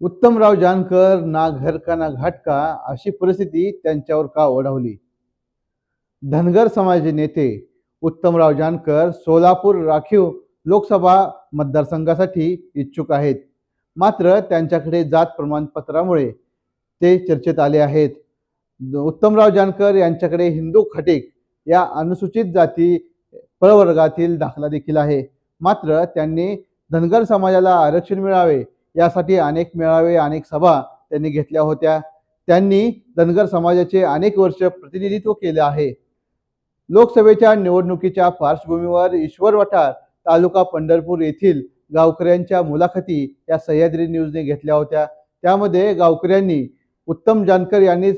उत्तमराव जानकर ना घर का ना घाट का अशी परिस्थिती त्यांच्यावर का ओढवली? धनगर समाजाचे नेते उत्तमराव जानकर सोलापूर राखीव लोकसभा मतदारसंघासाठी इच्छुक आहेत. मात्र त्यांच्याकडे जात प्रमाणपत्रामुळे ते चर्चेत आले आहेत. उत्तमराव जानकर यांच्याकडे हिंदू खटेक या अनुसूचित जाती प्रवर्गातील दाखला देखील आहे. मात्र त्यांनी धनगर समाजाला आरक्षण मिळावे यासाठी अनेक मेळावे अनेक सभा त्यांनी घेतल्या होत्या. त्यांनी धनगर समाजाचे अनेक वर्ष प्रतिनिधित्व केले आहे. लोकसभेच्या निवडणुकीच्या पार्श्वभूमीवर ईश्वर वठार तालुका पंढरपूर येथील गावकऱ्यांच्या मुलाखती या सह्याद्री न्यूजने घेतल्या होत्या. त्यामध्ये गावकऱ्यांनी उत्तम जानकर यांनी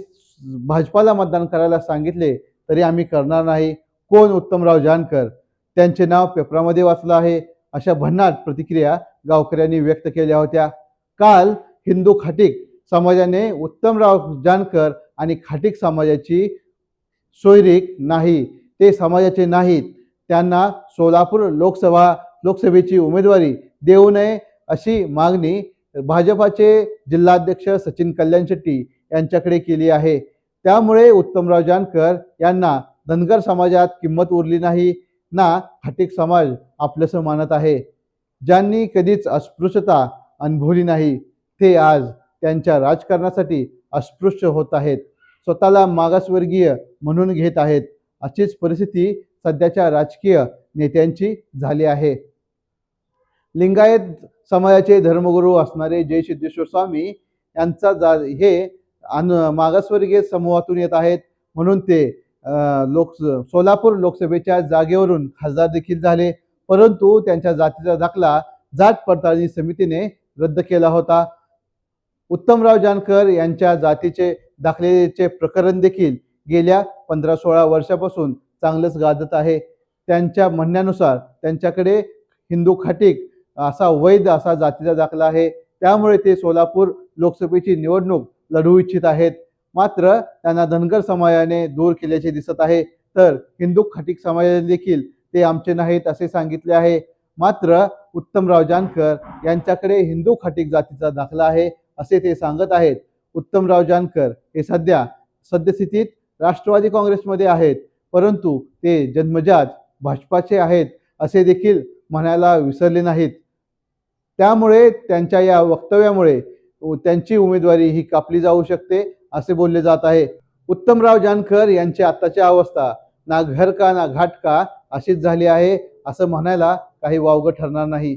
भाजपाला मतदान करायला सांगितले तरी आम्ही करणार नाही. कोण उत्तमराव जानकर? त्यांचे नाव पेपरामध्ये वाचलं आहे. अशा भन्नाट प्रतिक्रिया गावकऱ्यांनी व्यक्त केल्या होत्या. काल हिंदू खाटीक समाजाने उत्तमराव जानकर आणि खाटीक समाजाची सोयरीक नाही ते समाजाचे नाहीत. त्यांना सोलापूर लोकसभा लोकसभेची उमेदवारी देऊ नये अशी मागणी भाजपाचे जिल्हाध्यक्ष सचिन कल्याण शेट्टी यांच्याकडे केली आहे. त्यामुळे उत्तमराव जानकर यांना धनगर समाजात किंमत उरली नाही ना खाटीक समाज आपलंसं मानत आहे. ज्यांनी कधीच अस्पृश्यता अनुभवली नाही ते आज त्यांच्या राजकारणासाठी अस्पृश्य होत आहेत. स्वतःला मागासवर्गीय म्हणून घेत आहेत. अशीच परिस्थिती सध्याच्या राजकीय नेत्यांची झाली आहे. लिंगायत समाजाचे धर्मगुरू असणारे जय सिद्धेश्वर स्वामी यांचा जा हे अन मागासवर्गीय समूहातून येत आहेत. म्हणून ते लोक सोलापूर लोकसभेच्या जागेवरून खासदार देखील झाले. परंतु त्यांच्या जातीचा दाखला जात पडताळणी समितीने रद्द केला होता. उत्तमराव जानकर यांच्या जातीचे दाखलेचे प्रकरण देखील गेल्या पंधरा सोळा वर्षापासून चांगलंच गाजत आहे. त्यांच्या म्हणण्यानुसार त्यांच्याकडे हिंदू खाटीक असा वैध असा जातीचा दाखला आहे. त्यामुळे ते सोलापूर लोकसभेची निवडणूक लढवू इच्छित आहेत. मात्र त्यांना धनगर समाजाने दूर केल्याचे दिसत आहे. तर हिंदू खाटीक समाजाने देखील ते आमचे नाहीत असे सांगितले आहे. मात्र उत्तमराव जानकर यांच्याकडे हिंदू खाटीक जातीचा दाखला आहे असे ते सांगत आहेत. उत्तमराव जानकर हे सध्या सद्यस्थितीत राष्ट्रवादी काँग्रेसमध्ये आहेत. परंतु ते जन्मजात भाजपाचे आहेत असे देखील म्हणायला विसरले नाहीत. त्यामुळे त्यांच्या या वक्तव्यामुळे त्यांची उमेदवारी ही कापली जाऊ शकते असे बोलले जात आहे. उत्तमराव जानकर यांची आत्ताची अवस्था ना घर का ना घाट का अशीच झाली आहे असं म्हणायला काही वावगं ठरणार नाही.